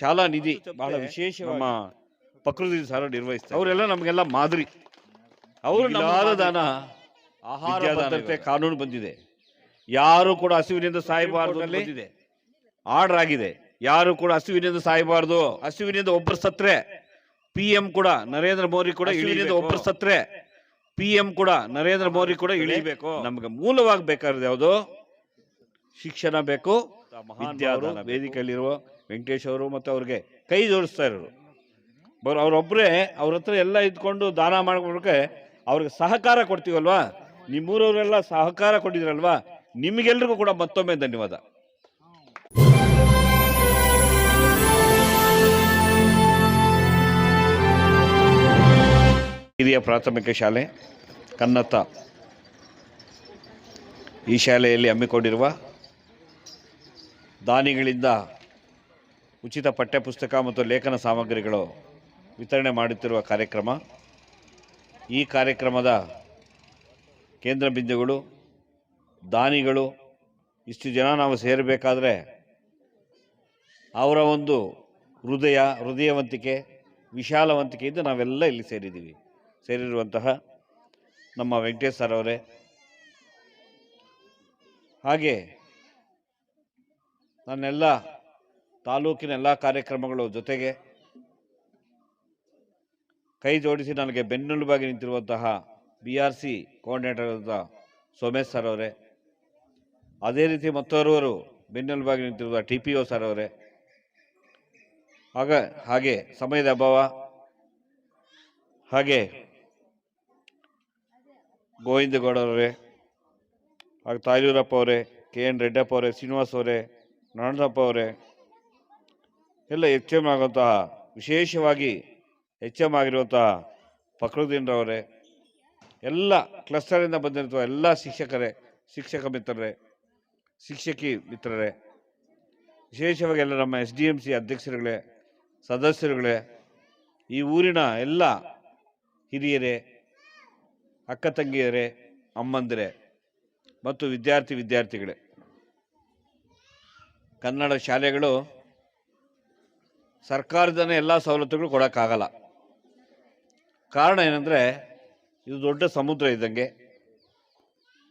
ಶಾಲಾ ನಿಧಿ ಬಹಳ ವಿಶೇಷ ನಮ್ಮ ಪ್ರಕೃತಿ ಸಾರ ನಿರ್ವಹಿಸ್ತಾರೆ ಅವರೆಲ್ಲ ನಮಗೆಲ್ಲ ಮಾದರಿ. ಅವರು ದಾನ ಆಹಾರ ಭದ್ರತೆ ಕಾನೂನು ಬಂದಿದೆ. ಯಾರು ಕೂಡ ಹಸಿವಿನಿಂದ ಸಾಯಬಾರದು ಬಂದಿದೆ ಆರ್ಡರ್ ಆಗಿದೆ. ಯಾರು ಕೂಡ ಹಸಿವಿನಿಂದ ಸಾಯಬಾರದು. ಹಸಿವಿನಿಂದ ಒಬ್ಬರು ಸತ್ರೆ. ಪಿ ಎಂ ಕೂಡ ನರೇಂದ್ರ ಮೋದಿ ಕೂಡ ಇಳಿಯಿಂದ ಒಬ್ಬರು ಸತ್ರೆ. ಪಿ ಎಂ ಕೂಡ ನರೇಂದ್ರ ಮೋದಿ ಕೂಡ ಇಳಿಬೇಕು. ನಮಗೆ ಮೂಲವಾಗಿ ಬೇಕಾದ್ರೆ ಯಾವುದು? ಶಿಕ್ಷಣ ಬೇಕು. ವೇದಿಕೆಯಲ್ಲಿರುವ ವೆಂಕಟೇಶ್ ಅವರು ಮತ್ತು ಅವ್ರಿಗೆ ಕೈ ಜೋಡಿಸ್ತಾ ಇರೋರು. ಬರೋ ಅವರೊಬ್ಬರೇ ಅವ್ರ ಹತ್ರ ಎಲ್ಲ ಇದ್ಕೊಂಡು ದಾನ ಮಾಡ್ಕೊಳಕ್ಕೆ ಅವ್ರಿಗೆ ಸಹಕಾರ ಕೊಡ್ತೀವಲ್ವಾ? ನಿಮ್ಮೂರವರೆಲ್ಲ ಸಹಕಾರ ಕೊಟ್ಟಿದ್ರಲ್ವಾ? ನಿಮಗೆಲ್ರಿಗೂ ಕೂಡ ಮತ್ತೊಮ್ಮೆ ಧನ್ಯವಾದ. ಹಿರಿಯ ಪ್ರಾಥಮಿಕ ಶಾಲೆ ಕನ್ನತ್ತ ಈ ಶಾಲೆಯಲ್ಲಿ ಹಮ್ಮಿಕೊಂಡಿರುವ ದಾನಿಗಳಿಂದ ಉಚಿತ ಪಠ್ಯಪುಸ್ತಕ ಮತ್ತು ಲೇಖನ ಸಾಮಗ್ರಿಗಳು ವಿತರಣೆ ಮಾಡುತ್ತಿರುವ ಕಾರ್ಯಕ್ರಮ. ಈ ಕಾರ್ಯಕ್ರಮದ ಕೇಂದ್ರ ಬಿಂದುಗಳು, ದಾನಿಗಳು, ಇಷ್ಟು ಜನ ನಾವು ಸೇರಬೇಕಾದ್ರೆ ಅವರ ಒಂದು ಹೃದಯ, ಹೃದಯವಂತಿಕೆ ವಿಶಾಲವಂತಿಕೆಯಿಂದ ನಾವೆಲ್ಲ ಇಲ್ಲಿ ಸೇರಿದ್ದೀವಿ. ಸೇರಿರುವಂತಹ ನಮ್ಮ ವೆಂಕಟೇಶ್ ಸರ್ ಅವರೇ. ಹಾಗೆ ನನ್ನೆಲ್ಲ ತಾಲೂಕಿನ ಎಲ್ಲ ಕಾರ್ಯಕ್ರಮಗಳು ಜೊತೆಗೆ ಕೈ ಜೋಡಿಸಿ ನನಗೆ ಬೆನ್ನೆಲುಬಾಗಿ ನಿಂತಿರುವಂತಹ ಬಿ ಆರ್ ಸಿ ಕೋಆರ್ಡಿನೇಟರ್ ಆದ ಸೋಮೇಶ್ ಸರ್ ಅವರೇ, ಅದೇ ರೀತಿ ಮತ್ತೋರ್ವರು ಬೆನ್ನೆಲುಬಾಗಿ ನಿಂತಿರುವ ಟಿ ಪಿ ಒ ಸರ್ ಅವರೇ, ಆಗ ಹಾಗೆ ಸಮಯದ ಅಭಾವ, ಹಾಗೆ ಗೋವಿಂದಗೌಡ ಅವರೇ, ಹಾಗೆ ತಾಯೂರಪ್ಪ ಅವರೇ, ಕೆ ಎನ್ ರೆಡ್ಡಪ್ಪ ಅವರೇ, ಶ್ರೀನಿವಾಸ್ ಅವರೇ, ನಾರಾಯಣಪ್ಪ ಅವರೇ ಎಲ್ಲ ಎಚ್ ಎಂ ಆಗುವಂತಹ ವಿಶೇಷವಾಗಿ ಎಚ್ ಎಂ ಆಗಿರುವಂತಹ ಫಕ್ರುದ್ದೀನ್ರವರೇ ಎಲ್ಲ ಕ್ಲಸ್ಟರಿಂದ ಬಂದಿರುವ ಎಲ್ಲ ಶಿಕ್ಷಕರೇ, ಶಿಕ್ಷಕ ಮಿತ್ರರೇ, ಶಿಕ್ಷಕಿ ಮಿತ್ರರೇ, ವಿಶೇಷವಾಗಿ ಎಲ್ಲ ನಮ್ಮ ಎಸ್ ಡಿ ಎಂ ಸಿ ಅಧ್ಯಕ್ಷರುಗಳೇ, ಸದಸ್ಯರುಗಳೇ, ಈ ಊರಿನ ಎಲ್ಲ ಹಿರಿಯರೇ, ಅಕ್ಕ ತಂಗಿಯರೇ, ಅಮ್ಮಂದಿರೇ, ಮತ್ತು ವಿದ್ಯಾರ್ಥಿ ವಿದ್ಯಾರ್ಥಿಗಳೇ, ಕನ್ನಡ ಶಾಲೆಗಳು ಸರ್ಕಾರದನೇ ಎಲ್ಲ ಸವಲತ್ತುಗಳು ಕೊಡೋಕ್ಕಾಗಲ್ಲ. ಕಾರಣ ಏನಂದರೆ, ಇದು ದೊಡ್ಡ ಸಮುದ್ರ ಇದ್ದಂಗೆ,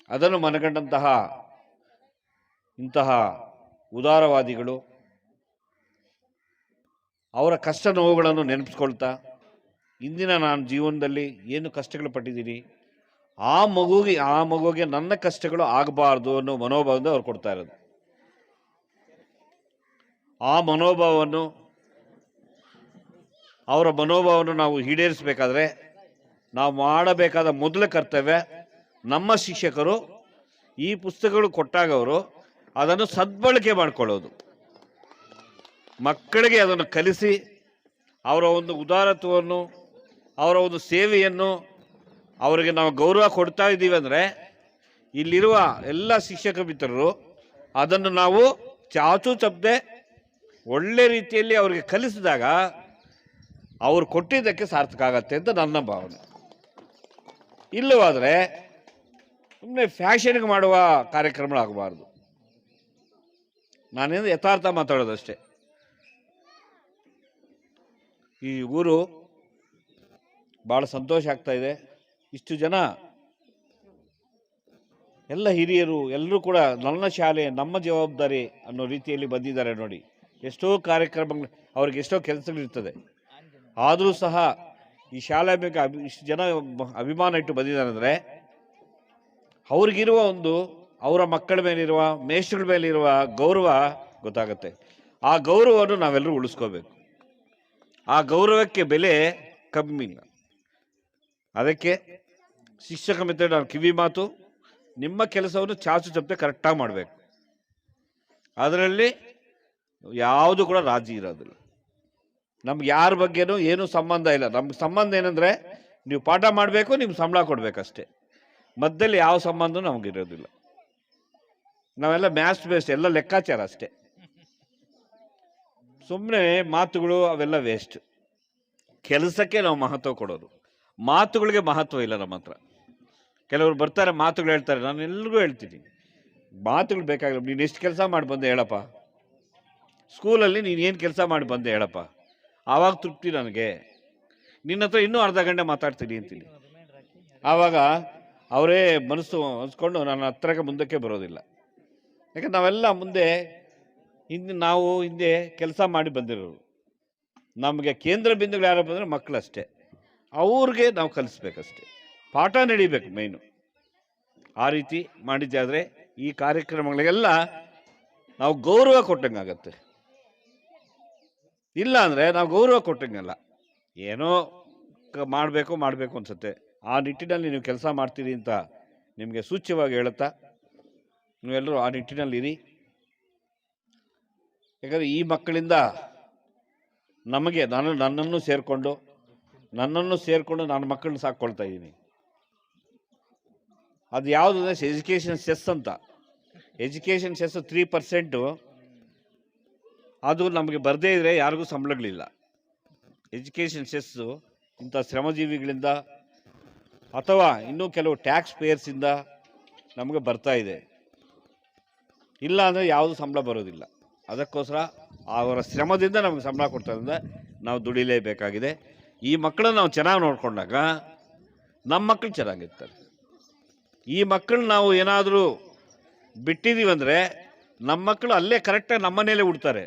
ಅದನ್ನು ಮನಗಂಡಂತಹ ಇಂತಹ ಉದಾರವಾದಿಗಳು, ಅವರ ಕಷ್ಟ ನೋವುಗಳನ್ನು ನೆನಪಿಸ್ಕೊಳ್ತಾ, ಇಂದಿನ ನಾನು ಜೀವನದಲ್ಲಿ ಏನು ಕಷ್ಟಗಳು ಪಟ್ಟಿದ್ದೀನಿ, ಆ ಮಗುಗೆ ಆ ಮಗುಗೆ ನನ್ನ ಕಷ್ಟಗಳು ಆಗಬಾರ್ದು ಅನ್ನೋ ಮನೋಭಾವದಿಂದ ಅವ್ರು ಕೊಡ್ತಾ ಇರೋದು. ಆ ಮನೋಭಾವವನ್ನು ಅವರ ಮನೋಭಾವವನ್ನು ನಾವು ಈಡೇರಿಸಬೇಕಾದ್ರೆ ನಾವು ಮಾಡಬೇಕಾದ ಮೊದಲ ಕರ್ತವ್ಯ ನಮ್ಮ ಶಿಕ್ಷಕರು ಈ ಪುಸ್ತಕಗಳು ಕೊಟ್ಟಾಗ ಅವರು ಅದನ್ನು ಸದ್ಬಳಕೆ ಮಾಡಿಕೊಳ್ಳೋದು. ಮಕ್ಕಳಿಗೆ ಅದನ್ನು ಕಲಿಸಿ ಅವರ ಒಂದು ಉದಾರತ್ವವನ್ನು, ಅವರ ಒಂದು ಸೇವೆಯನ್ನು ಅವರಿಗೆ ನಾವು ಗೌರವ ಕೊಡ್ತಾ ಇದ್ದೀವಿ ಅಂದರೆ ಇಲ್ಲಿರುವ ಎಲ್ಲ ಶಿಕ್ಷಕ ಮಿತ್ರರು ಅದನ್ನು ನಾವು ಚಾಚು ಚಪ್ಪದೆ ಒಳ್ಳೆ ರೀತಿಯಲ್ಲಿ ಅವರಿಗೆ ಕಲಿಸಿದಾಗ ಅವ್ರು ಕೊಟ್ಟಿದ್ದಕ್ಕೆ ಸಾರ್ಥಕ ಆಗತ್ತೆ ಅಂತ ನನ್ನ ಭಾವನೆ. ಇಲ್ಲವಾದರೆ ಸುಮ್ಮನೆ ಫ್ಯಾಷನ್ಗೆ ಮಾಡುವ ಕಾರ್ಯಕ್ರಮಗಳಾಗಬಾರ್ದು ನಾನೇನು ಯಥಾರ್ಥ ಮಾತಾಡೋದಷ್ಟೇ. ಈ ಊರು ಭಾಳ ಸಂತೋಷ ಆಗ್ತಾ ಇದೆ. ಇಷ್ಟು ಜನ ಎಲ್ಲ ಹಿರಿಯರು, ಎಲ್ಲರೂ ಕೂಡ ನನ್ನ ಶಾಲೆ, ನಮ್ಮ ಜವಾಬ್ದಾರಿ ಅನ್ನೋ ರೀತಿಯಲ್ಲಿ ಬಂದಿದ್ದಾರೆ ನೋಡಿ. ಎಷ್ಟೋ ಕಾರ್ಯಕ್ರಮಗಳು, ಅವ್ರಿಗೆ ಎಷ್ಟೋ ಕೆಲಸಗಳಿರ್ತದೆ. ಆದರೂ ಸಹ ಈ ಶಾಲೆ ಬೇಕು ಅಭಿ, ಇಷ್ಟು ಜನ ಅಭಿಮಾನ ಇಟ್ಟು ಬಂದಿದ್ದಾರೆ ಅಂದರೆ ಅವ್ರಿಗಿರುವ ಒಂದು ಅವರ ಮಕ್ಕಳ ಮೇಲಿರುವ ಮೇಷ್ಟ್ರುಗಳ ಮೇಲಿರುವ ಗೌರವ ಗೊತ್ತಾಗುತ್ತೆ. ಆ ಗೌರವವನ್ನು ನಾವೆಲ್ಲರೂ ಉಳಿಸ್ಕೋಬೇಕು. ಆ ಗೌರವಕ್ಕೆ ಬೆಲೆ ಕಮ್ಮಿ ಇಲ್ಲ. ಅದಕ್ಕೆ ಶಿಕ್ಷಕ ಮಿತ್ರ ನಾನು ಕಿವಿ ಮಾತು, ನಿಮ್ಮ ಕೆಲಸವನ್ನು ಚಾಚು ಚಪ್ಪೆ ಕರೆಕ್ಟಾಗಿ ಮಾಡಬೇಕು. ಅದರಲ್ಲಿ ಯಾವುದು ಕೂಡ ರಾಜಿ ಇರೋದಿಲ್ಲ. ನಮ್ಗೆ ಯಾರ ಬಗ್ಗೆನೂ ಏನೂ ಸಂಬಂಧ ಇಲ್ಲ. ನಮ್ಗೆ ಸಂಬಂಧ ಏನಂದರೆ ನೀವು ಪಾಠ ಮಾಡಬೇಕು, ನಿಮ್ಗೆ ಸಂಬಳ ಕೊಡಬೇಕಷ್ಟೇ. ಮಧ್ಯದಲ್ಲಿ ಯಾವ ಸಂಬಂಧ ನಮಗಿರೋದಿಲ್ಲ. ನಾವೆಲ್ಲ ಮ್ಯಾಥ್ಸ್ ಬೇಸ್ಡ್ ಎಲ್ಲ ಲೆಕ್ಕಾಚಾರ ಅಷ್ಟೇ. ಸುಮ್ಮನೆ ಮಾತುಗಳು ಅವೆಲ್ಲ ವೇಸ್ಟ್ ಕೆಲಸಕ್ಕೆ ನಾವು ಮಹತ್ವ ಕೊಡೋದು. ಮಾತುಗಳಿಗೆ ಮಹತ್ವ ಇಲ್ಲ ನಮ್ಮ ಹತ್ರ. ಕೆಲವರು ಬರ್ತಾರೆ, ಮಾತುಗಳು ಹೇಳ್ತಾರೆ, ನಾನು ಎಲ್ರಿಗೂ ಹೇಳ್ತೀನಿ. ಮಾತುಗಳು ಬೇಕಾಗಿಲ್ಲ. ನೀನು ಎಷ್ಟು ಕೆಲಸ ಮಾಡಿ ಬಂದೆ ಹೇಳಪ್ಪ. ಸ್ಕೂಲಲ್ಲಿ ನೀನು ಏನು ಕೆಲಸ ಮಾಡಿ ಬಂದೆ ಹೇಳಪ್ಪ. ಆವಾಗ ತೃಪ್ತಿ ನನಗೆ. ನಿನ್ನ ಹತ್ರ ಇನ್ನೂ ಅರ್ಧ ಗಂಟೆ ಮಾತಾಡ್ತೀನಿ ಅಂತೀನಿ. ಆವಾಗ ಅವರೇ ಮನಸ್ಸು ಅನ್ಸ್ಕೊಂಡು ನನ್ನ ಹತ್ರಕ್ಕೆ ಮುಂದಕ್ಕೆ ಬರೋದಿಲ್ಲ. ಯಾಕಂದ್ರೆ ನಾವೆಲ್ಲ ಮುಂದೆ ಹಿಂದೆ ನಾವು ಹಿಂದೆ ಕೆಲಸ ಮಾಡಿ ಬಂದಿರೋರು. ನಮಗೆ ಕೇಂದ್ರ ಬಿಂದುಗಳು ಯಾರು ಬಂದರೆ ಮಕ್ಕಳಷ್ಟೇ. ಅವ್ರಿಗೆ ನಾವು ಕಲಿಸ್ಬೇಕಷ್ಟೆ. ಪಾಠ ನಡೀಬೇಕು ಮೈನು ಆ ರೀತಿ ಮಾಡಿದ್ದಾದರೆ ಈ ಕಾರ್ಯಕ್ರಮಗಳಿಗೆಲ್ಲ ನಾವು ಗೌರವ ಕೊಟ್ಟಂಗಾಗತ್ತೆ. ಇಲ್ಲ ಅಂದರೆ ನಾವು ಗೌರವ ಕೊಟ್ಟಂಗಲ್ಲ ಏನೋ ಮಾಡಬೇಕು ಮಾಡಬೇಕು ಅನ್ಸುತ್ತೆ. ಆ ನಿಟ್ಟಿನಲ್ಲಿ ನೀವು ಕೆಲಸ ಮಾಡ್ತೀರಿ ಅಂತ ನಿಮಗೆ ಸೂಚ್ಯವಾಗಿ ಹೇಳುತ್ತಾ? ನೀವೆಲ್ಲರೂ ಆ ನಿಟ್ಟಿನಲ್ಲಿ ಇರಿ. ಯಾಕಂದರೆ ಈ ಮಕ್ಕಳಿಂದ ನಮಗೆ ನಾನು ನನ್ನನ್ನು ಸೇರಿಕೊಂಡು ನನ್ನನ್ನು ಸೇರಿಕೊಂಡು ನಾನು ಮಕ್ಕಳನ್ನ ಸಾಕ್ಕೊಳ್ತಾ ಇದ್ದೀನಿ. ಅದು ಯಾವುದು ಅಂದರೆ, ಎಜುಕೇಷನ್ ಸೆಸ್ ಅಂತ. ಎಜುಕೇಷನ್ ಸೆಸ್ ತ್ರೀ ಪರ್ಸೆಂಟು ಅದು ನಮಗೆ ಬರದೇ ಇದ್ದರೆ ಯಾರಿಗೂ ಸಂಬಳಗಳಿಲ್ಲ. ಎಜುಕೇಷನ್ ಸೆಸ್ಸು ಇಂಥ ಶ್ರಮಜೀವಿಗಳಿಂದ ಅಥವಾ ಇನ್ನೂ ಕೆಲವು ಟ್ಯಾಕ್ಸ್ ಪೇಯರ್ಸಿಂದ ನಮಗೆ ಬರ್ತಾ ಇದೆ. ಇಲ್ಲ ಅಂದರೆ ಯಾವುದು ಸಂಬಳ ಬರೋದಿಲ್ಲ. ಅದಕ್ಕೋಸ್ಕರ ಅವರ ಶ್ರಮದಿಂದ ನಮಗೆ ಸಂಬಳ ಕೊಡ್ತಾರಿಂದ ನಾವು ದುಡಿಲೇಬೇಕಾಗಿದೆ. ಈ ಮಕ್ಕಳನ್ನ ನಾವು ಚೆನ್ನಾಗಿ ನೋಡಿಕೊಂಡಾಗ ನಮ್ಮ ಮಕ್ಕಳು ಚೆನ್ನಾಗಿರ್ತಾರೆ. ಈ ಮಕ್ಕಳು ನಾವು ಏನಾದರೂ ಅಂದರೆ ನಮ್ಮ ಮಕ್ಕಳು ಅಲ್ಲೇ ಕರೆಕ್ಟಾಗಿ ನಮ್ಮ ಮನೇಲೇ ಉಡ್ತಾರೆ.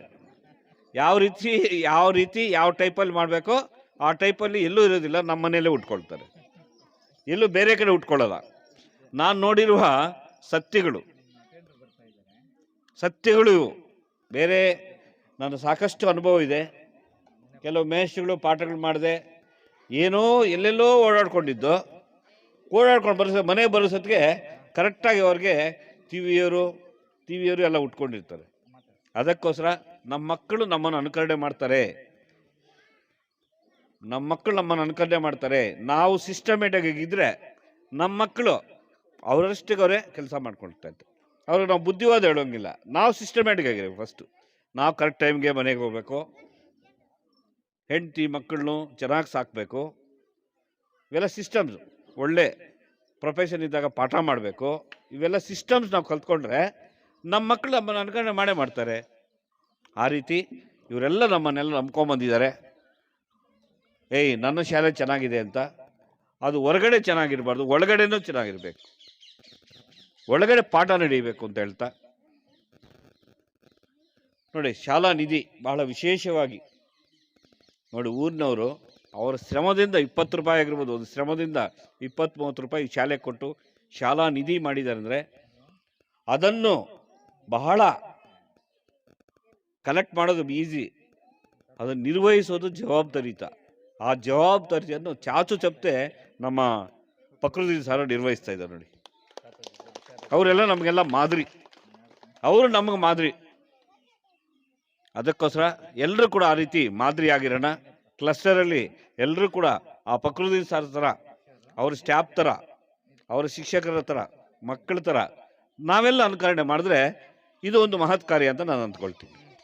ಯಾವ ರೀತಿ ಯಾವ ರೀತಿ, ಯಾವ ಟೈಪಲ್ಲಿ ಮಾಡಬೇಕು ಆ ಟೈಪಲ್ಲಿ ಎಲ್ಲೂ ಇರೋದಿಲ್ಲ. ನಮ್ಮ ಮನೆಯಲ್ಲೇ ಉಟ್ಕೊಳ್ತಾರೆ. ಎಲ್ಲೂ ಬೇರೆ ಕಡೆ ಉಟ್ಕೊಳ್ಳಲ್ಲ. ನಾನು ನೋಡಿರುವ ಸತ್ಯಗಳು. ಸತ್ಯಗಳು ಇವು. ಬೇರೆ ನನ್ನ ಸಾಕಷ್ಟು ಅನುಭವ ಇದೆ. ಕೆಲವು ಮೇಷ್ಟ್ರುಗಳು ಪಾಠಗಳು ಮಾಡಿದೆ. ಏನೋ ಎಲ್ಲೆಲ್ಲೋ ಓಡಾಡ್ಕೊಂಡಿದ್ದು. ಓಡಾಡ್ಕೊಂಡು ಬರೋ ಮನೆಗೆ ಬರೋ ಸತ್ತಿಗೆ ಕರೆಕ್ಟಾಗಿ ಅವ್ರಿಗೆ ಟಿ ವಿಯವರು ಟಿ ವಿಯವರು ಎಲ್ಲ ಉಟ್ಕೊಂಡಿರ್ತಾರೆ. ಅದಕ್ಕೋಸ್ಕರ ನಮ್ಮ ಮಕ್ಕಳು ನಮ್ಮನ್ನು ಅನುಕರಣೆ ಮಾಡ್ತಾರೆ. ನಮ್ಮ ಮಕ್ಕಳು ನಮ್ಮನ್ನು ಅನುಕರಣೆ ಮಾಡ್ತಾರೆ. ನಾವು ಸಿಸ್ಟಮೆಟಿಕ್ ಇದ್ದರೆ ನಮ್ಮ ಮಕ್ಕಳು ಅವರಷ್ಟಿಗೆ ಅವರೇ ಕೆಲಸ ಮಾಡ್ಕೊಳ್ತಾ ಇತ್ತು ಅವ್ರಿಗೆ ನಾವು ಬುದ್ಧಿವಾದ ಹೇಳೋಂಗಿಲ್ಲ. ನಾವು ಸಿಸ್ಟಮ್ಯಾಟಿಕ್ ಆಗಿರಬೇಕು ಫಸ್ಟು ನಾವು ಕರೆಕ್ಟ್ ಟೈಮ್ಗೆ ಮನೆಗೆ ಹೋಗ್ಬೇಕು. ಹೆಂಡತಿ ಮಕ್ಕಳನ್ನು ಚೆನ್ನಾಗಿ ಸಾಕಬೇಕು. ಇವೆಲ್ಲ ಸಿಸ್ಟಮ್ಸ್ ಒಳ್ಳೆ ಪ್ರೊಫೆಷನ್ ಇದ್ದಾಗ ಪಾಠ ಮಾಡಬೇಕು. ಇವೆಲ್ಲ ಸಿಸ್ಟಮ್ಸ್ ನಾವು ಕಲ್ತ್ಕೊಂಡ್ರೆ ನಮ್ಮ ಮಕ್ಕಳು ನಮ್ಮನ್ನು ಅನುಕರಣೆ ಮಾಡೇ ಮಾಡ್ತಾರೆ. ಆ ರೀತಿ ಇವರೆಲ್ಲ ನಮ್ಮನ್ನೆಲ್ಲ ನಂಬ್ಕೊಂಬಂದಿದ್ದಾರೆ. ಏಯ್, ನನ್ನ ಶಾಲೆ ಚೆನ್ನಾಗಿದೆ ಅಂತ. ಅದು ಹೊರಗಡೆ ಚೆನ್ನಾಗಿರಬಾರ್ದು, ಒಳಗಡೆನೂ ಚೆನ್ನಾಗಿರಬೇಕು. ಒಳಗಡೆ ಪಾಠ ನಡೀಬೇಕು ಅಂತ ಹೇಳ್ತಾ. ನೋಡಿ, ಶಾಲಾ ನಿಧಿ ಬಹಳ ವಿಶೇಷವಾಗಿ. ನೋಡಿ, ಊರಿನವರು ಅವರ ಶ್ರಮದಿಂದ ಇಪ್ಪತ್ತು ರೂಪಾಯಿ ಆಗಿರ್ಬೋದು, ಒಂದು ಶ್ರಮದಿಂದ ಇಪ್ಪತ್ತು ಮೂವತ್ತು ರೂಪಾಯಿ ಶಾಲೆ ಕೊಟ್ಟು ಶಾಲಾ ನಿಧಿ ಮಾಡಿದ್ದಾರೆ ಅಂದರೆ ಅದನ್ನು ಬಹಳ ಕಲೆಕ್ಟ್ ಮಾಡೋದು ಈಸಿ ಅದನ್ನು ನಿರ್ವಹಿಸೋದು ಜವಾಬ್ದಾರಿತ. ಆ ಜವಾಬ್ದಾರಿಯನ್ನು ಚಾಚು ಚಪ್ತೆ ನಮ್ಮ ಪ್ರಕೃತಿ ಸಾರ ನಿರ್ವಹಿಸ್ತಾ ಇದ್ದಾರೆ ನೋಡಿ. ಅವರೆಲ್ಲ ನಮಗೆಲ್ಲ ಮಾದರಿ. ಅವರು ನಮಗೆ ಮಾದರಿ. ಅದಕ್ಕೋಸ್ಕರ ಎಲ್ಲರೂ ಕೂಡ ಆ ರೀತಿ ಮಾದರಿ ಆಗಿರೋಣ. ಕ್ಲಸ್ಟರಲ್ಲಿ ಎಲ್ಲರೂ ಕೂಡ ಆ ಪ್ರಕೃತಿ ಸಾರ ಥರ, ಅವ್ರ ಸ್ಟಾಫ್ ಥರ, ಅವರ ಶಿಕ್ಷಕರ ಥರ, ಮಕ್ಕಳ ಥರ ನಾವೆಲ್ಲ ಅನುಕರಣೆ ಮಾಡಿದ್ರೆ ಇದು ಒಂದು ಮಹತ್ ಕಾರ್ಯ ಅಂತ ನಾನು ಅಂದ್ಕೊಳ್ತೀನಿ.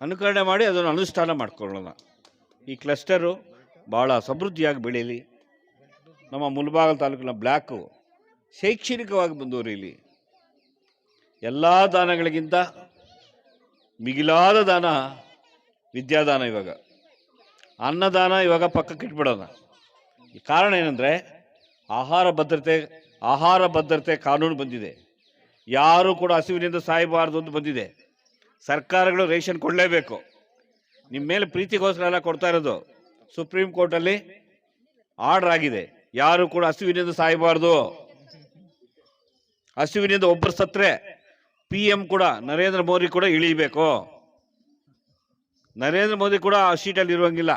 ಅನುಕರಣೆ ಮಾಡಿ ಅದನ್ನು ಅನುಷ್ಠಾನ ಮಾಡಿಕೊಳ್ಳೋಣ. ಈ ಕ್ಲಸ್ಟರು ಭಾಳ ಸಮೃದ್ಧಿಯಾಗಿ ಬೆಳೀಲಿ. ನಮ್ಮ ಮುಲ್ಬಾಗಲ್ ತಾಲೂಕಿನ ಬ್ಲ್ಯಾಕು ಶೈಕ್ಷಣಿಕವಾಗಿ ಮುಂದುವರಿಯಲಿ ಎಲ್ಲ ದಾನಗಳಿಗಿಂತ ಮಿಗಿಲಾದ ದಾನ ವಿದ್ಯಾದಾನ ಇವಾಗ. ಅನ್ನದಾನ ಇವಾಗ ಪಕ್ಕಕ್ಕೆ ಇಟ್ಬಿಡೋಣ. ಈ ಕಾರಣ ಏನಂದರೆ, ಆಹಾರ ಭದ್ರತೆ ಆಹಾರ ಭದ್ರತೆ ಕಾನೂನು ಬಂದಿದೆ. ಯಾರು ಕೂಡ ಹಸಿವಿನಿಂದ ಸಾಯಬಾರದು ಅಂತ ಬಂದಿದೆ. ಸರ್ಕಾರಗಳು ರೇಷನ್ ಕೊಡಲೇಬೇಕು. ನಿಮ್ಮ ಮೇಲೆ ಪ್ರೀತಿಗೋಸ್ಕರ ಎಲ್ಲ ಕೊಡ್ತಾ ಇರೋದು. ಸುಪ್ರೀಂ ಕೋರ್ಟಲ್ಲಿ ಆರ್ಡರ್ ಆಗಿದೆ. ಯಾರು ಕೂಡ ಹಸಿವಿನಿಂದ ಸಾಯಬಾರದು. ಹಸಿವಿನಿಂದ ಒಬ್ಬರು ಸತ್ರೆ ಪಿ ಎಂ ಕೂಡ, ನರೇಂದ್ರ ಮೋದಿ ಕೂಡ ಇಳಿಬೇಕು. ನರೇಂದ್ರ ಮೋದಿ ಕೂಡ ಆ ಶೀಟಲ್ಲಿ ಇರುವಂಗಿಲ್ಲ.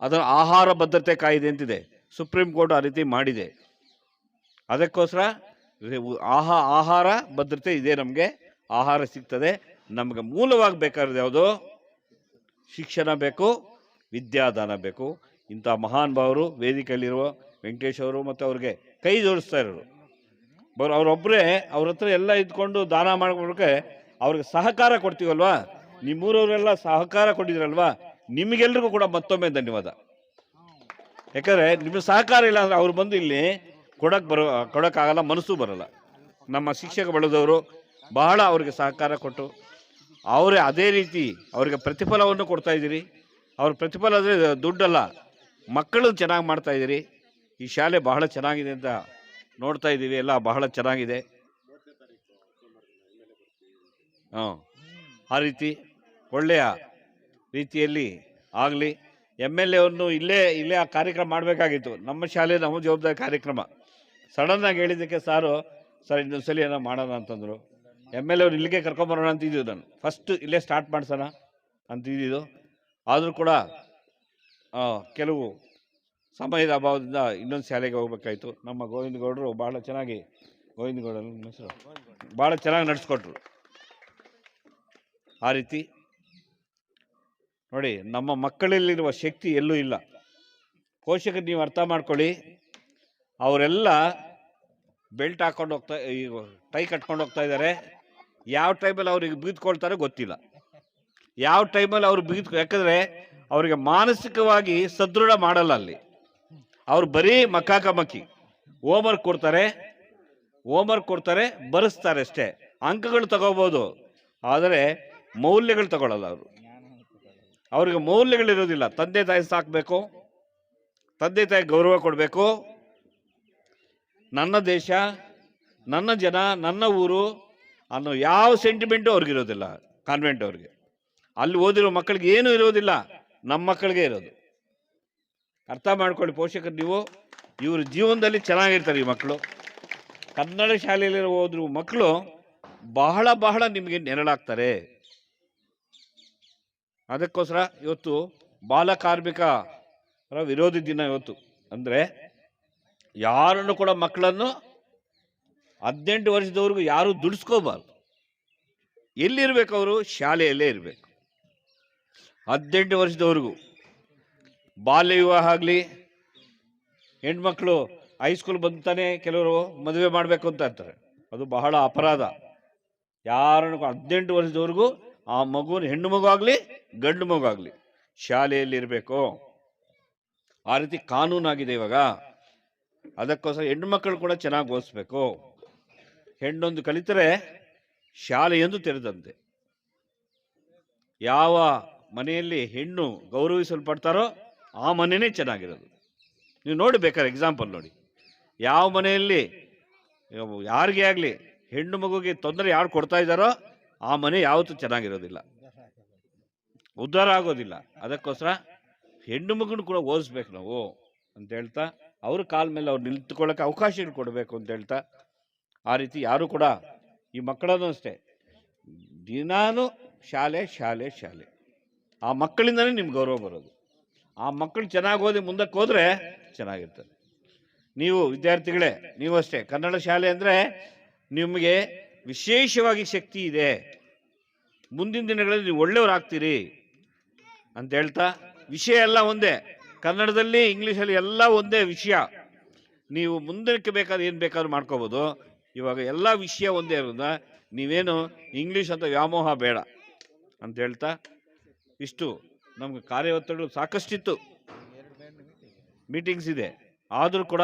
ಅದರ ಆಹಾರ ಭದ್ರತೆ ಕಾಯ್ದೆ ಅಂತಿದೆ. ಸುಪ್ರೀಂ ಕೋರ್ಟ್ ಆ ರೀತಿ ಮಾಡಿದೆ. ಅದಕ್ಕೋಸ್ಕರ ಆಹಾ, ಆಹಾರ ಭದ್ರತೆ ಇದೆ ನಮಗೆ. ಆಹಾರ ಸಿಗ್ತದೆ. ನಮಗೆ ಮೂಲವಾಗಿ ಬೇಕಾದ್ರೆ ಯಾವುದು? ಶಿಕ್ಷಣ ಬೇಕು, ವಿದ್ಯಾದಾನ ಬೇಕು. ಇಂಥ ಮಹಾನ್ ಭಾವರು ವೇದಿಕೆಯಲ್ಲಿರುವ ವೆಂಕಟೇಶ್ ಅವರು ಮತ್ತು ಅವ್ರಿಗೆ ಕೈ ಜೋಡಿಸ್ತಾ ಇರೋರು. ಬರ್ ಅವರೊಬ್ಬರೇ ಅವ್ರ ಹತ್ರ ಎಲ್ಲ ಇದ್ಕೊಂಡು ದಾನ ಮಾಡ್ಕೊಳಕ್ಕೆ ಅವ್ರಿಗೆ ಸಹಕಾರ ಕೊಡ್ತೀವಲ್ವಾ? ನಿಮ್ಮೂರವರೆಲ್ಲ ಸಹಕಾರ ಕೊಟ್ಟಿದ್ರಲ್ವಾ? ನಿಮಗೆಲ್ರಿಗೂ ಕೂಡ ಮತ್ತೊಮ್ಮೆ ಧನ್ಯವಾದ. ಯಾಕಂದರೆ ನಿಮ್ಮ ಸಹಕಾರ ಇಲ್ಲ ಅಂದರೆ ಅವ್ರು ಬಂದು ಇಲ್ಲಿ ಕೊಡಕ್ಕೆ ಬರೋ ಕೊಡೋಕ್ಕಾಗಲ್ಲ, ಮನಸ್ಸು ಬರಲ್ಲ. ನಮ್ಮ ಶಿಕ್ಷಕ ಬಳದವರು ಬಹಳ ಅವರಿಗೆ ಸಹಕಾರ ಕೊಟ್ಟು, ಅವರೇ ಅದೇ ರೀತಿ ಅವರಿಗೆ ಪ್ರತಿಫಲವನ್ನು ಕೊಡ್ತಾ ಇದ್ದೀರಿ. ಅವ್ರ ಪ್ರತಿಫಲ ಅಂದರೆ ದುಡ್ಡಲ್ಲ, ಮಕ್ಕಳು ಚೆನ್ನಾಗಿ ಮಾಡ್ತಾ ಇದ್ದೀರಿ. ಈ ಶಾಲೆ ಬಹಳ ಚೆನ್ನಾಗಿದೆ ಅಂತ ನೋಡ್ತಾ ಇದ್ದೀವಿ, ಎಲ್ಲ ಬಹಳ ಚೆನ್ನಾಗಿದೆ. ಹಾಂ ಆ ರೀತಿ, ಒಳ್ಳೆಯ ರೀತಿಯಲ್ಲಿ ಆಗಲಿ. ಎಂ ಎಲ್ ಎವನ್ನು ಇಲ್ಲೇ ಇಲ್ಲೇ ಆ ಕಾರ್ಯಕ್ರಮ ಮಾಡಬೇಕಾಗಿತ್ತು. ನಮ್ಮ ಶಾಲೆ ನಮ್ಮ ಜವಾಬ್ದಾರಿ ಕಾರ್ಯಕ್ರಮ. ಸಡನ್ನಾಗಿ ಹೇಳಿದ್ದಕ್ಕೆ ಸಾರು, ಸರ್, ಇನ್ನೊಂದ್ಸಲಿ ಏನೋ ಮಾಡೋಣ ಅಂತಂದರು. ಎಂ ಎಲ್ ಅವ್ರು ಇಲ್ಲಿಗೆ ಕರ್ಕೊಂಬರೋಣ ಅಂತಿದ್ದು ನಾನು ಫಸ್ಟ್ ಇಲ್ಲೇ ಸ್ಟಾರ್ಟ್ ಮಾಡ್ಸೋಣ ಅಂತಿದ್ದು ಆದರೂ ಕೂಡ ಕೆಲವು ಸಮಯದ ಅಭಾವದಿಂದ ಇನ್ನೊಂದು ಶಾಲೆಗೆ ಹೋಗ್ಬೇಕಾಯ್ತು. ನಮ್ಮ ಗೋವಿಂದ ಗೌಡರು ಭಾಳ ಚೆನ್ನಾಗಿ, ಗೋವಿಂದ ಗೌಡರು ಹೆಸರು? ಭಾಳ ಚೆನ್ನಾಗಿ ನಡೆಸ್ಕೊಟ್ರು. ಆ ರೀತಿ. ನೋಡಿ, ನಮ್ಮ ಮಕ್ಕಳಲ್ಲಿರುವ ಶಕ್ತಿ ಎಲ್ಲೂ ಇಲ್ಲ. ಪೋಷಕರು ನೀವು ಅರ್ಥ ಮಾಡ್ಕೊಳ್ಳಿ. ಅವರೆಲ್ಲ ಬೆಲ್ಟ್ ಹಾಕೊಂಡು ಹೋಗ್ತಾ ಈಗ ಟೈ ಕಟ್ಕೊಂಡು ಹೋಗ್ತಾ ಇದ್ದಾರೆ. ಯಾವ ಟೈಮಲ್ಲಿ ಅವ್ರಿಗೆ ಬೀದ್ಕೊಳ್ತಾರೆ ಗೊತ್ತಿಲ್ಲ. ಯಾವ ಟೈಮಲ್ಲಿ ಅವ್ರು ಬೀದ್, ಯಾಕಂದರೆ ಅವರಿಗೆ ಮಾನಸಿಕವಾಗಿ ಸದೃಢ ಮಾಡಲ್ಲ ಅಲ್ಲಿ. ಅವ್ರು ಬರೀ ಮಕ್ಕಾಕಮಕ್ಕಿ ಹೋಮ್ವರ್ಕ್ ಕೊಡ್ತಾರೆ ಹೋಮ್ವರ್ಕ್ ಕೊಡ್ತಾರೆ, ಬರೆಸ್ತಾರೆ ಅಷ್ಟೇ. ಅಂಕಗಳು ತಗೋಬೋದು, ಆದರೆ ಮೌಲ್ಯಗಳು ತಗೊಳ್ಳಲ್ಲ ಅವರು. ಅವ್ರಿಗೆ ಮೌಲ್ಯಗಳಿರೋದಿಲ್ಲ. ತಂದೆ ತಾಯಿ ಸಾಕಬೇಕು, ತಂದೆ ತಾಯಿ ಗೌರವ ಕೊಡಬೇಕು ನನ್ನ ದೇಶ, ನನ್ನ ಜನ, ನನ್ನ ಊರು ಅನ್ನೋ ಯಾವ ಸೆಂಟಿಮೆಂಟು ಅವ್ರಿಗಿರೋದಿಲ್ಲ ಕಾನ್ವೆಂಟ್ ಅವ್ರಿಗೆ. ಅಲ್ಲಿ ಓದಿರೋ ಮಕ್ಕಳಿಗೆ ಏನೂ ಇರೋದಿಲ್ಲ ನಮ್ಮ ಮಕ್ಕಳಿಗೆ ಇರೋದು. ಅರ್ಥ ಮಾಡ್ಕೊಳ್ಳಿ ಪೋಷಕರು ನೀವು, ಇವ್ರ ಜೀವನದಲ್ಲಿ ಚೆನ್ನಾಗಿರ್ತಾರೆ ಈ ಮಕ್ಕಳು. ಕನ್ನಡ ಶಾಲೆಯಲ್ಲಿ ಹೋದ್ರು ಮಕ್ಕಳು ಬಹಳ ಬಹಳ ನಿಮಗೆ ನೆರಳಾಗ್ತಾರೆ. ಅದಕ್ಕೋಸ್ಕರ ಇವತ್ತು ಬಾಲಕಾರ್ಮಿಕರ ವಿರೋಧಿ ದಿನ ಇವತ್ತು. ಅಂದರೆ ಯಾರನ್ನು ಕೂಡ ಮಕ್ಕಳನ್ನು ಹದಿನೆಂಟು ವರ್ಷದವರೆಗೂ ಯಾರು ದುಡಿಸ್ಕೋಬಾರ್ದು. ಎಲ್ಲಿರ್ಬೇಕು ಅವರು ಶಾಲೆಯಲ್ಲೇ ಇರಬೇಕು. ಹದಿನೆಂಟು ವರ್ಷದವರೆಗೂ ಬಾಲ್ಯ ವಿವಾಹ ಆಗಲಿ, ಹೆಣ್ಮಕ್ಳು ಹೈಸ್ಕೂಲ್ ಬಂತಾನೆ ಕೆಲವರು ಮದುವೆ ಮಾಡಬೇಕು ಅಂತ ಅಂತಾರೆ. ಅದು ಬಹಳ ಅಪರಾಧ. ಯಾರನ್ನು ಹದಿನೆಂಟು ವರ್ಷದವರೆಗೂ ಆ ಮಗುನ ಹೆಣ್ಣು ಮಗು ಆಗಲಿ, ಗಂಡು ಮಗು ಆಗಲಿ, ಶಾಲೆಯಲ್ಲಿ ಇರಬೇಕು. ಆ ರೀತಿ ಕಾನೂನಾಗಿದೆ ಇವಾಗ. ಅದಕ್ಕೋಸ್ಕರ ಹೆಣ್ಣು ಮಕ್ಕಳು ಕೂಡ ಚೆನ್ನಾಗಿ ಓದಿಸ್ಬೇಕು. ಹೆಣ್ಣೊಂದು ಕಲಿತರೆ ಶಾಲೆಯೊಂದು ತೆರೆದಂತೆ. ಯಾವ ಮನೆಯಲ್ಲಿ ಹೆಣ್ಣು ಗೌರವಿಸಲ್ಪಡ್ತಾರೋ ಆ ಮನೆಯೇ ಚೆನ್ನಾಗಿರೋದು. ನೀವು ನೋಡಿ ಬೇಕಾದ್ರೆ ಎಕ್ಸಾಂಪಲ್ ನೋಡಿ. ಯಾವ ಮನೆಯಲ್ಲಿ ಯಾರಿಗೆ ಆಗಲಿ ಹೆಣ್ಣು ಮಗುಗೆ ತೊಂದರೆ ಯಾರು ಕೊಡ್ತಾ ಇದ್ದಾರೋ ಆ ಮನೆ ಯಾವತ್ತೂ ಚೆನ್ನಾಗಿರೋದಿಲ್ಲ. ಉದ್ಧಾರ ಆಗೋದಿಲ್ಲ. ಅದಕ್ಕೋಸ್ಕರ ಹೆಣ್ಣು ಮಗುನ ಕೂಡ ಓದಿಸ್ಬೇಕು ನಾವು ಅಂತ ಹೇಳ್ತಾ ಅವ್ರ ಕಾಲ ಮೇಲೆ ಅವ್ರು ನಿಂತ್ಕೊಳ್ಳೋಕೆ ಅವಕಾಶಗಳು ಕೊಡಬೇಕು ಅಂತ ಹೇಳ್ತಾ ಆ ರೀತಿ ಯಾರು ಕೂಡ ಈ ಮಕ್ಕಳನ್ನು ಅಷ್ಟೇ, ದಿನಾನು ಶಾಲೆ ಶಾಲೆ ಶಾಲೆ. ಆ ಮಕ್ಕಳಿಂದನೇ ನಿಮ್ಗೆ ಗೌರವ ಬರೋದು. ಆ ಮಕ್ಕಳು ಚೆನ್ನಾಗಿ ಓದಿ ಮುಂದಕ್ಕೆ ಹೋದರೆ ಚೆನ್ನಾಗಿರ್ತದೆ. ನೀವು ವಿದ್ಯಾರ್ಥಿಗಳೇ, ನೀವು ಅಷ್ಟೇ, ಕನ್ನಡ ಶಾಲೆ ಅಂದರೆ ನಿಮಗೆ ವಿಶೇಷವಾಗಿ ಶಕ್ತಿ ಇದೆ. ಮುಂದಿನ ದಿನಗಳಲ್ಲಿ ನೀವು ಒಳ್ಳೆಯವರಾಗ್ತೀರಿ ಅಂತ ಹೇಳ್ತಾ, ವಿಷಯ ಎಲ್ಲ ಒಂದೇ. ಕನ್ನಡದಲ್ಲಿ ಇಂಗ್ಲೀಷಲ್ಲಿ ಎಲ್ಲ ಒಂದೇ ವಿಷಯ. ನೀವು ಮುಂದಕ್ಕೆ ಬೇಕಾದ್ರೆ ಏನು ಬೇಕಾದ್ರೂ ಮಾಡ್ಕೋಬೋದು. ಇವಾಗ ಎಲ್ಲ ವಿಷಯ ಒಂದೇ ಇರೋದ್ರಿಂದ ನೀವೇನು ಇಂಗ್ಲೀಷ್ ಅಂತ ವ್ಯಾಮೋಹ ಬೇಡ ಅಂತ ಹೇಳ್ತಾ ಇಷ್ಟು. ನಮ್ಗೆ ಕಾರ್ಯ ಒತ್ತಡ ಸಾಕಷ್ಟಿತ್ತು. ಮೀಟಿಂಗ್ಸ್ ಇದೆ. ಆದರೂ ಕೂಡ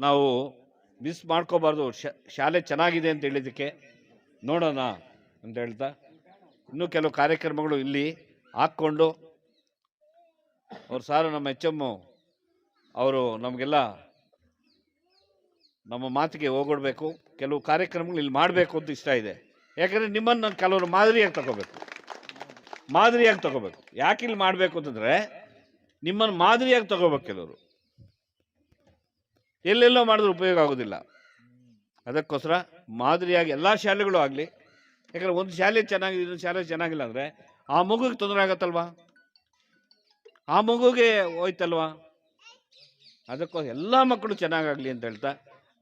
ನಾವು ಮಿಸ್ ಮಾಡ್ಕೋಬಾರ್ದು. ಶಾಲೆ ಚೆನ್ನಾಗಿದೆ ಅಂತ ಹೇಳಿದ್ದಕ್ಕೆ ನೋಡೋಣ ಅಂತ ಹೇಳ್ತಾ. ಇನ್ನೂ ಕೆಲವು ಕಾರ್ಯಕ್ರಮಗಳು ಇಲ್ಲಿ ಹಾಕ್ಕೊಂಡು ಅವ್ರು ಸಾರು ನಮ್ಮ ಎಚ್ ಎಮ್ಮು ಅವರು ನಮಗೆಲ್ಲ ನಮ್ಮ ಮಾತಿಗೆ ಹೋಗೊಡ್ಬೇಕು ಕೆಲವು ಕಾರ್ಯಕ್ರಮಗಳು ಇಲ್ಲಿ ಮಾಡಬೇಕು ಅಂತ ಇಷ್ಟ ಇದೆ. ಯಾಕಂದರೆ ನಿಮ್ಮನ್ನು ನಾನು ಕೆಲವರು ಮಾದರಿಯಾಗಿ ತಗೋಬೇಕು. ಮಾದರಿಯಾಗಿ ತಗೋಬೇಕು. ಯಾಕೆ ಇಲ್ಲಿ ಮಾಡಬೇಕು ಅಂತಂದರೆ ನಿಮ್ಮನ್ನು ಮಾದರಿಯಾಗಿ ತಗೋಬೇಕು ಕೆಲವರು. ಎಲ್ಲೆಲ್ಲೋ ಮಾಡಿದ್ರೆ ಉಪಯೋಗ ಆಗೋದಿಲ್ಲ. ಅದಕ್ಕೋಸ್ಕರ ಮಾದರಿಯಾಗಿ ಎಲ್ಲ ಶಾಲೆಗಳು ಆಗಲಿ, ಯಾಕಂದರೆ ಒಂದು ಶಾಲೆ ಚೆನ್ನಾಗಿದೆ, ಇನ್ನೊಂದು ಶಾಲೆ ಚೆನ್ನಾಗಿಲ್ಲ ಅಂದರೆ ಆ ಮಗುಗೆ ತೊಂದರೆ ಆಗತ್ತಲ್ವಾ? ಆ ಮಗುಗೆ ಹೋಯ್ತಲ್ವಾ? ಅದಕ್ಕೋ ಎಲ್ಲ ಮಕ್ಕಳು ಚೆನ್ನಾಗಾಗಲಿ ಅಂತ ಹೇಳ್ತಾ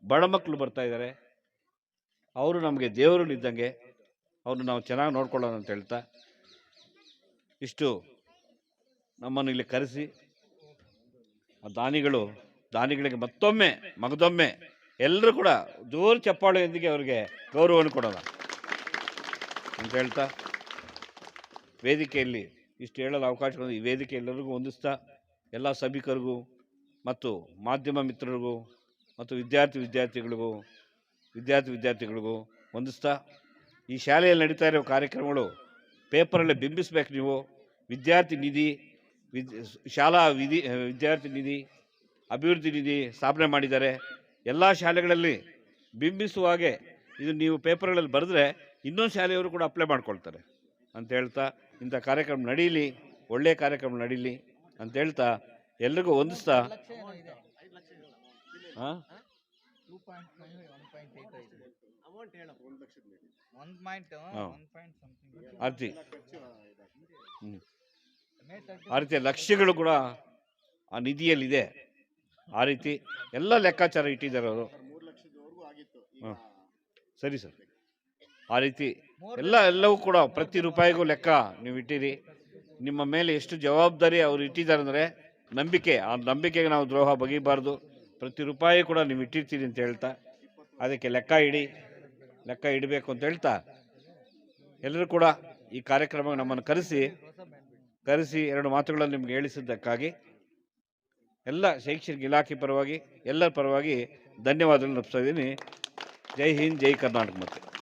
ಬಡ ಮಕ್ಕಳು ಬರ್ತಾ ಇದ್ದಾರೆ ಅವರು ನಮಗೆ ದೇವರು ಇದ್ದಂಗೆ ಅವ್ರನ್ನ ನಾವು ಚೆನ್ನಾಗಿ ನೋಡ್ಕೊಳ್ಳೋಣ ಅಂತ ಹೇಳ್ತಾ ಇಷ್ಟು ನಮ್ಮನ್ನು ಇಲ್ಲಿ ಕರೆಸಿ. ಆ ದಾನಿಗಳು, ದಾನಿಗಳಿಗೆ ಮತ್ತೊಮ್ಮೆ, ಮಗದೊಮ್ಮೆ ಎಲ್ಲರೂ ಕೂಡ ಜೋರು ಚಪ್ಪಾಳೆಯೊಂದಿಗೆ ಅವರಿಗೆ ಗೌರವವನ್ನು ಕೊಡೋಣ ಅಂತ ಹೇಳ್ತಾ ವೇದಿಕೆಯಲ್ಲಿ ಇಷ್ಟು ಹೇಳಲು ಅವಕಾಶಗಳನ್ನು ಈ ವೇದಿಕೆ ಎಲ್ಲರಿಗೂ ಹೊಂದಿಸ್ತಾ, ಎಲ್ಲ ಸಭಿಕರಿಗೂ ಮತ್ತು ಮಾಧ್ಯಮ ಮಿತ್ರರಿಗೂ ಮತ್ತು ವಿದ್ಯಾರ್ಥಿ ವಿದ್ಯಾರ್ಥಿಗಳಿಗೂ ವಿದ್ಯಾರ್ಥಿ ವಿದ್ಯಾರ್ಥಿಗಳಿಗೂ ಹೊಂದಿಸ್ತಾ, ಈ ಶಾಲೆಯಲ್ಲಿ ನಡೀತಾ ಇರೋ ಕಾರ್ಯಕ್ರಮಗಳು ಪೇಪರಲ್ಲಿ ಬಿಂಬಿಸ್ಬೇಕು ನೀವು. ವಿದ್ಯಾರ್ಥಿ ನಿಧಿ, ವಿದ್, ಶಾಲಾ ವಿಧಿ, ವಿದ್ಯಾರ್ಥಿ ನಿಧಿ, ಅಭಿವೃದ್ಧಿ ನಿಧಿ ಸ್ಥಾಪನೆ ಮಾಡಿದ್ದಾರೆ. ಎಲ್ಲ ಶಾಲೆಗಳಲ್ಲಿ ಬಿಂಬಿಸುವ ಹಾಗೆ ಇದು ನೀವು ಪೇಪರ್ಗಳಲ್ಲಿ ಬರೆದ್ರೆ ಇನ್ನೊಂದು ಶಾಲೆಯವರು ಕೂಡ ಅಪ್ಲೈ ಮಾಡ್ಕೊಳ್ತಾರೆ ಅಂತ ಹೇಳ್ತಾ ಇಂಥ ಕಾರ್ಯಕ್ರಮ ನಡೀಲಿ ಒಳ್ಳೆಯ ಕಾರ್ಯಕ್ರಮ ನಡೀಲಿ ಅಂತ ಹೇಳ್ತಾ ಎಲ್ರಿಗೂ ಹೊಂದಿಸ್ತಾ ಹಾಂ? ಆರತಿ. ಆ ರೀತಿಯ ಲಕ್ಷ್ಯಗಳು ಕೂಡ ಆ ನಿಧಿಯಲ್ಲಿದೆ. ಆ ರೀತಿ ಎಲ್ಲ ಲೆಕ್ಕಾಚಾರ ಇಟ್ಟಿದ್ದಾರೆ ಅವರು. ಹಾಂ. ಸರಿ ಸರ್. ಆ ರೀತಿ ಎಲ್ಲ ಎಲ್ಲವೂ ಕೂಡ ಪ್ರತಿ ರೂಪಾಯಿಗೂ ಲೆಕ್ಕ ನೀವು ಇಟ್ಟಿರಿ. ನಿಮ್ಮ ಮೇಲೆ ಎಷ್ಟು ಜವಾಬ್ದಾರಿ ಅವರು ಇಟ್ಟಿದ್ದಾರೆ ಅಂದರೆ ನಂಬಿಕೆ ಆ ನಂಬಿಕೆಗೆ ನಾವು ದ್ರೋಹ ಬಗೆಯಬಾರ್ದು. ಪ್ರತಿ ರೂಪಾಯಿ ಕೂಡ ನೀವು ಇಟ್ಟಿರ್ತೀರಿ ಅಂತ ಹೇಳ್ತಾ ಅದಕ್ಕೆ ಲೆಕ್ಕ ಇಡಿ ಲೆಕ್ಕ ಇಡಬೇಕು ಅಂತ ಹೇಳ್ತಾ ಎಲ್ಲರೂ ಕೂಡ ಈ ಕಾರ್ಯಕ್ರಮ ನಮ್ಮನ್ನು ಕರೆಸಿ ಕರೆಸಿ ಎರಡು ಮಾತುಗಳನ್ನು ನಿಮ್ಗೆ ಹೇಳಿಸಿದ್ದಕ್ಕಾಗಿ ಎಲ್ಲ ಶೈಕ್ಷಣಿಕ ಇಲಾಖೆ ಪರವಾಗಿ ಎಲ್ಲರ ಪರವಾಗಿ ಧನ್ಯವಾದಗಳನ್ನು ನಪ್ತಾ ಇದ್ದೀನಿ. ಜೈ ಹಿಂದ್ ಜೈ ಕರ್ನಾಟಕ ಮತ್ತೆ.